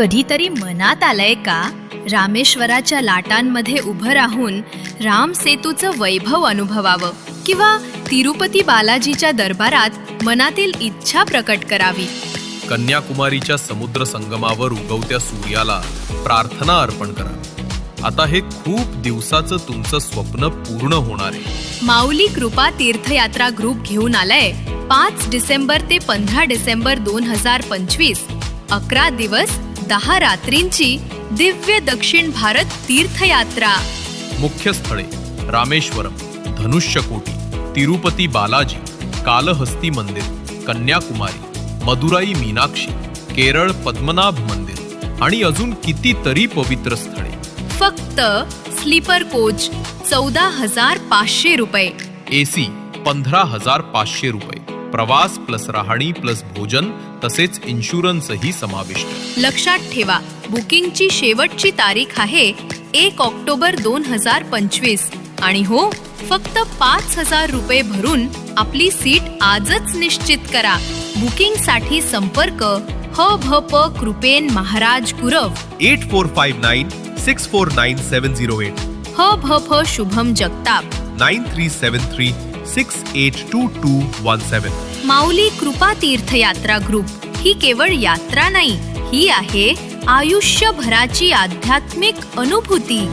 कधीतरी मनात आलंय का? रामेश्वराच्या लाटांमध्ये उभं राहून राम सेतूचं वैभव अनुभवावं किंवा तिरुपती बालाजीच्या दरबारात मनातील इच्छा प्रकट करावी. कन्याकुमारीच्या समुद्र संगमावर उगवत्या सूर्याला प्रार्थना अर्पण करा आता हे खूप दिवसाचं तुमचं स्वप्न पूर्ण होणार आहे. माऊली कृपा तीर्थयात्रा ग्रुप घेऊन आलाय पाच डिसेंबर ते पंधरा डिसेंबर दोन हजार पंचवीस. अकरा दिवस दहा रात्रींची दिव्य दक्षिण भारत तीर्थयात्रा. मुख्य स्थळे रामेश्वरम धनुष्यकोटी तिरुपती बालाजी कालहस्ती मंदिर कन्याकुमारी मदुराई मीनाक्षी केरळ पद्मनाभ मंदिर आणि अजून कितीतरी पवित्र स्थळे. फक्त स्लीपर कोच चौदा हजार पाचशे रुपये. एसी पंधरा हजार पाचशे रुपये. प्रवास प्लस राहणी प्लस भोजन तसेच इन्शुरन्सही समाविष्ट. लक्षात ठेवा बुकिंगची शेवटची तारीख आहे एक ऑक्टोबर दोन हजार पंचवीस. आणि हो फक्त पाच हजार रुपये भरून आपली सीट आजच निश्चित करा. बुकिंगसाठी संपर्क ह भ प Krupen Maharaj Gurav. Eight four five nine six four nine seven zero eight. ह भ फ Shubham Jagtap. Nine three seven three six eight two two one seven. Mauli Krupa Tirthyatra group. ही केवळ यात्रा नाही ही आहे आयुष्यभराची आध्यात्मिक अनुभूती.